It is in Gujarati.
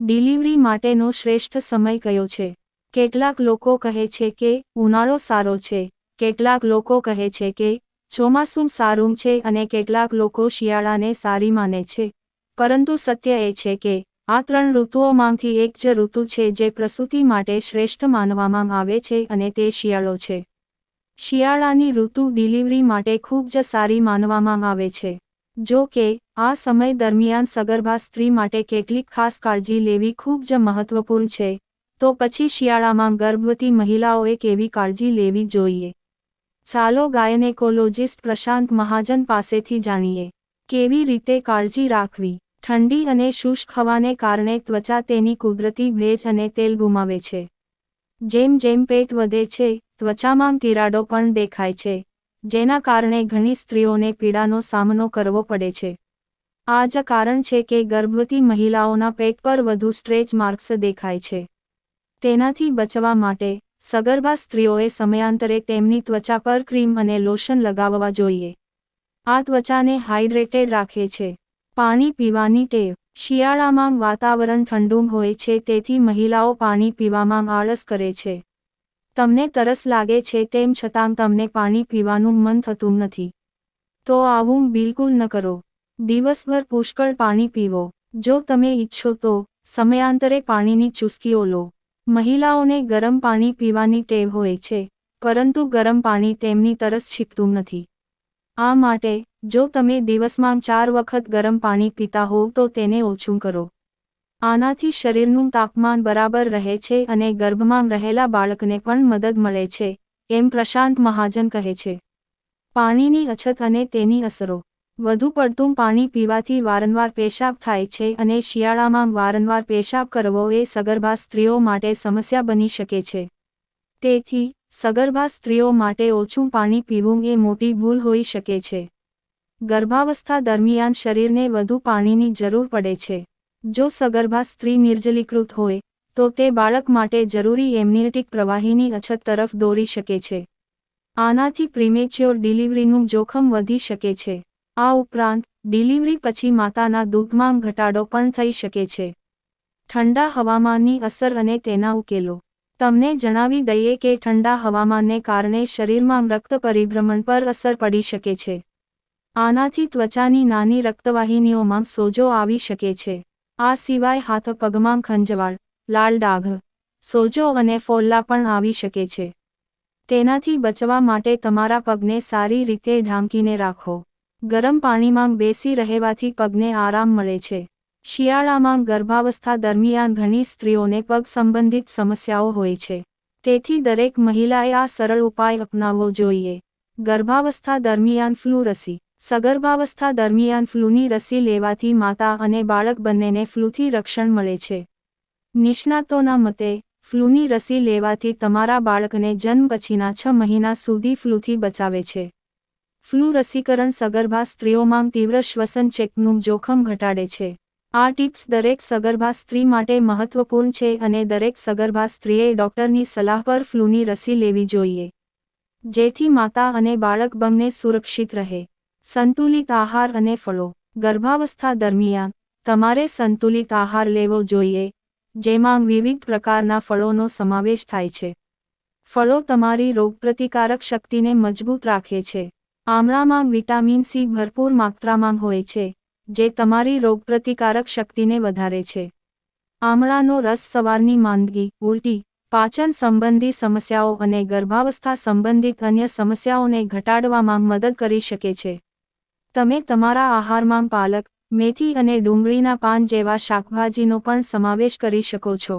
ડિલિવરી માટેનો શ્રેષ્ઠ સમય કયો છે? કેટલાક લોકો કહે છે કે, ઉનાળો સારો છે. કેટલાક લોકો કહે છે કે, ચોમાસું સારું છે અને કેટલાક લોકો શિયાળાને સારી માને છે. પરંતુ સત્ય એ છે કે, આ ત્રણ ઋતુઓમાંથી એક જ ઋતુ છે જે પ્રસૂતિ માટે શ્રેષ્ઠ માનવામાં આવે છે અને તે શિયાળો છે. શિયાળાની ઋતુ ડિલિવરી માટે ખૂબ જ સારી માનવામાં આવે છે. જો કે, આ સમય દરમિયાન સગર્ભા સ્ત્રી માટે કેટલીક ખાસ કાળજી લેવી ખૂબ જ મહત્વપૂર્ણ છે. તો પછી શિયાળામાં ગર્ભવતી મહિલાઓએ કેવી કાળજી લેવી જોઈએ? ચાલો ગાયનેકોલોજિસ્ટ પ્રશાંત મહાજન પાસેથી જાણીએ. કેવી રીતે કાળજી રાખવી? ઠંડી અને શુષ્ક હવાને કારણે ત્વચા તેની કુદરતી ભેજ અને તેલ ગુમાવે છે. જેમ જેમ પેટ વધે છે, ત્વચામાં તિરાડો પણ દેખાય છે. જેના કારણે ઘણી સ્ત્રીઓને પીડાનો સામનો કરવો પડે છે. આ જ કારણ છે કે ગર્ભવતી મહિલાઓના પેટ પર વધુ સ્ટ્રેચ માર્ક્સ દેખાય છે. તેનાથી બચવા માટે સગર્ભા સ્ત્રીઓએ સમયાંતરે તેમની ત્વચા પર ક્રીમ અને લોશન લગાવવા જોઈએ. આ ત્વચાને હાઇડ્રેટેડ રાખે છે. પાણી પીવાની ટેવ. શિયાળામાં વાતાવરણ ઠંડુ હોય છે તેથી મહિલાઓ પાણી પીવામાં આળસ કરે છે. તમને તરસ લાગે છે તેમ છતાં તમને પાણી પીવાનું મન થતું નથી. તો આવું બિલકુલ ન કરો. દિવસભર પુષ્કળ પાણી પીવો. જો તમે ઈચ્છો તો, સમયાંતરે પાણીની ચુસ્કીઓ લો. મહિલાઓને ગરમ પાણી પીવાની ટેવ હોય છે, પરંતુ ગરમ પાણી તેમની તરસ છીપતું નથી. આ માટે, જો તમે દિવસમાં ચાર વખત ગરમ પાણી પીતા હોવ તો તેને ઓછું કરો. આનાથી શરીરનું તાપમાન બરાબર રહે છે અને ગર્ભમાં રહેલા બાળકને પણ મદદ મળે છે, એમ પ્રશાંત મહાજન કહે છે. પાણીની અછત અને તેની અસરો. વધુ પડતું પાણી પીવાથી વારંવાર પેશાબ થાય છે અને શિયાળામાં વારંવાર પેશાબ કરવો એ સગર્ભા સ્ત્રીઓ માટે સમસ્યા બની શકે છે. તેથી, સગર્ભા સ્ત્રીઓ માટે ઓછું પાણી પીવું એ મોટી ભૂલ હોઈ શકે છે. ગર્ભાવસ્થા દરમિયાન શરીરને વધુ પાણીની જરૂર પડે છે. જો સગર્ભા સ્ત્રી નિર્જલીકૃત હોય, તો તે બાળક માટે જરૂરી એમ્નિયોટિક પ્રવાહીની અછત તરફ દોરી શકે છે. આનાથી પ્રીમેચ્યોર ડિલિવરીનું જોખમ વધી શકે છે. આ ઉપરાંત, ડિલિવરી પછી માતાના દૂધમાં ઘટાડો પણ થઈ શકે છે. ઠંડા હવામાનની અસર અને તેના ઉકેલો. તમને જણાવી દઈએ કે ઠંડા હવામાનને કારણે શરીરમાં રક્ત પરિભ્રમણ પર અસર પડી શકે છે. આનાથી ત્વચાની નાની રક્તવાહિનીઓમાં સોજો આવી શકે છે. આ સિવાય હાથ પગમાં ખંજવાળ લાલ ડાઘ, સોજો અને ફોલ્લા પણ આવી શકે છે. તેનાથી બચવા માટે તમારા પગને સારી રીતે ઢાંકીને રાખો. ગરમ પાણીમાં બેસી રહેવાથી પગને આરામ મળે છે. શિયાળામાં ગર્ભાવસ્થા દરમિયાન ઘણી સ્ત્રીઓને પગ સંબંધિત સમસ્યાઓ હોય છે. તેથી દરેક મહિલાએ આ સરળ ઉપાય અપનાવવો જોઈએ. ગર્ભાવસ્થા દરમિયાન ફ્લૂ રસી સગર્ભાવસ્થા દરમિયાન ફ્લૂની રસી લેવાથી માતા અને બાળક બંનેને ફ્લૂથી રક્ષણ મળે છે. નિષ્ણાતોના મતે, ફ્લૂની રસી લેવાથી તમારા બાળકને જન્મ પછીના છ મહિના સુધી ફ્લૂથી બચાવે છે. ફ્લૂ રસીકરણ સગર્ભા સ્ત્રીઓમાં તીવ્ર શ્વસન ચેકનું જોખમ ઘટાડે છે. આ ટિપ્સ દરેક સગર્ભા સ્ત્રી માટે મહત્વપૂર્ણ છે અને દરેક સગર્ભા સ્ત્રીએ ડોક્ટરની સલાહ પર ફ્લૂની રસી લેવી જોઈએ. જેથી માતા અને બાળક બંને સુરક્ષિત રહે. સંતુલિત આહાર અને ફળો. ગર્ભાવસ્થા દરમિયાન, તમારે સંતુલિત આહાર લેવો જોઈએ, જેમાં વિવિધ પ્રકારના ફળોનો સમાવેશ થાય છે. ફળો તમારી રોગપ્રતિકારક શક્તિને મજબૂત રાખે છે. આમળામાં વિટામિન સી ભરપૂર માત્રામાં હોય છે, જે તમારી રોગપ્રતિકારક શક્તિને વધારે છે. આમળાનો રસ સવારની માંદગી, ઉલટી, પાચન સંબંધી સમસ્યાઓ અને ગર્ભાવસ્થા સંબંધિત અન્ય સમસ્યાઓને ઘટાડવામાં મદદ કરી શકે છે. તમે તમારા આહારમાં પાલક, મેથી અને ડુંગળીના પાન જેવા શાકભાજીનો પણ સમાવેશ કરી શકો છો.